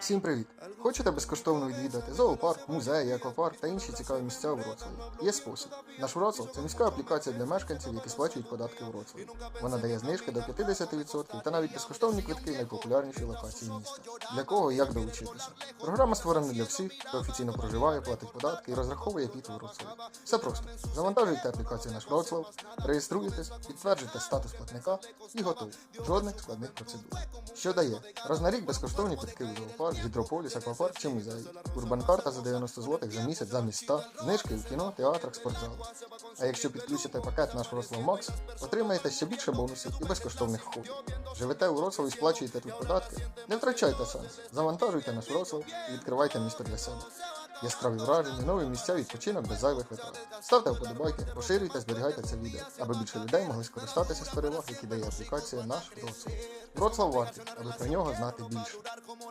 Всім привіт! Хочете безкоштовно відвідати зоопарк, музей, аквапарк та інші цікаві місця у Вроцлаві? Є спосіб. Наш Вроцлав це міська аплікація для мешканців, які сплачують податки у Вроцлаві. Вона дає знижки до 50% та навіть безкоштовні квитки найпопулярніші локації міста. Для кого і як долучитися? Програма створена для всіх, хто офіційно проживає, платить податки і розраховує піт у Вроцлаві. Все просто. Завантажуйте аплікацію наш Вроцлав, реєструєтесь, підтверджуйте статус платника і готові. Жодних складних процедур. Що дає? Раз на рік безкоштовні квитки у зоопарк, гідрополіс, аквапарк чи музей. Урбанкарта за 90 злотих за місяць замість 100, знижки у кіно, театрах, спортзалах. А якщо підключите пакет наш Вроцлав Макс, отримаєте ще більше бонусів і безкоштовних входів. Живете у Вроцлаві і сплачуєте тут податки? Не втрачайте сенс. Завантажуйте наш Вроцлав і відкривайте місто для себе. Яскраві враження, нові місця, відпочинок без зайвих витрат. Ставте вподобайки, поширюйте, зберігайте це відео, аби більше людей могли скористатися з переваг, які дає аплікація наш Вроцлав. Вроцлав вартий, аби про нього знати більше.